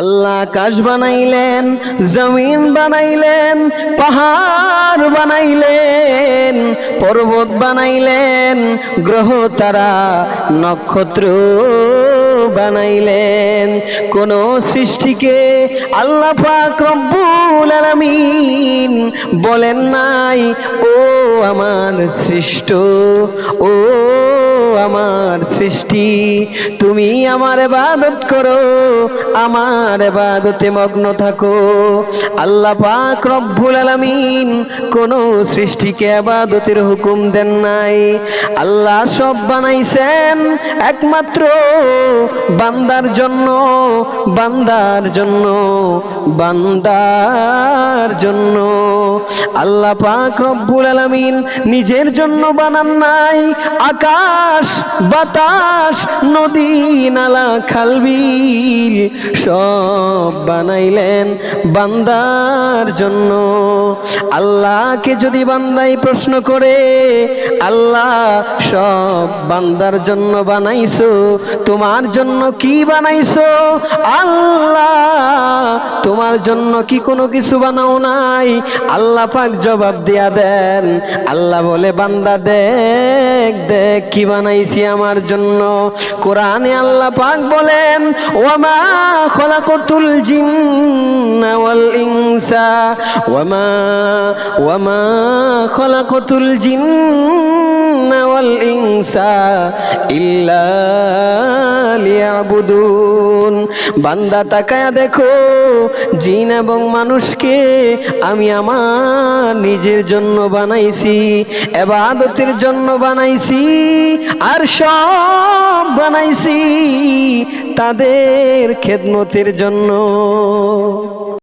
আল্লাহ আকাশ বানাইলেন, জমিন বানাইলেন, পাহাড় বানাইলেন, পর্বত বানাইলেন, গ্রহ, তারা, নক্ষত্র বানাইলেন। কোন সৃষ্টিকে আল্লাহ পাক রব্বুল আলামিন বলেন নাই, ও আমার সৃষ্ট, ও আমার সৃষ্টি। তুমি আমার ইবাদত করো, আমার ইবাদতে মগ্ন থাকো। আল্লাহ পাক রব্বুল আলামিন কোন সৃষ্টিকে ইবাদতের হুকুম দেন নাই। আল্লাহ সব বানাইছেন একমাত্র বান্দার জন্য বান্দার জন্য বান্দার জন্য। আল্লাহ পাক রব্বুল আলামিন নিজের জন্য বানান নাই। আকাশ, বাতাস, নদী, নালা, খালবিল সব বানাইলেন বান্দার জন্য। আল্লাহকে যদি বান্দাই প্রশ্ন করে, আল্লাহ, সব বান্দার জন্য বানাইছো? তোমার জন্য কি বানাইছো? আল্লাহ, তোমার জন্য কি কোনো কিছু বানাও নাই? আল্লাহ পাক জবাব দিয়া দেন। আল্লাহ বলে, বান্দা, দেখ দেখ কি বানাইছি আমার জন্য। কোরআনে আল্লাহ পাক বলেন, ওয়ামা খলাকতুল জিন্না ওয়াল ইনসা, ওয়ামা ওয়ামা খলাকতুল জিন্না ওয়াল বান্দা তাকায়া দেখো, জিন এবং মানুষকে আমি আমার নিজের জন্য বানাইছি, এবাদতের জন্য বানাইছি, আর সব বানাইছি তাদের খেদমতের জন্য।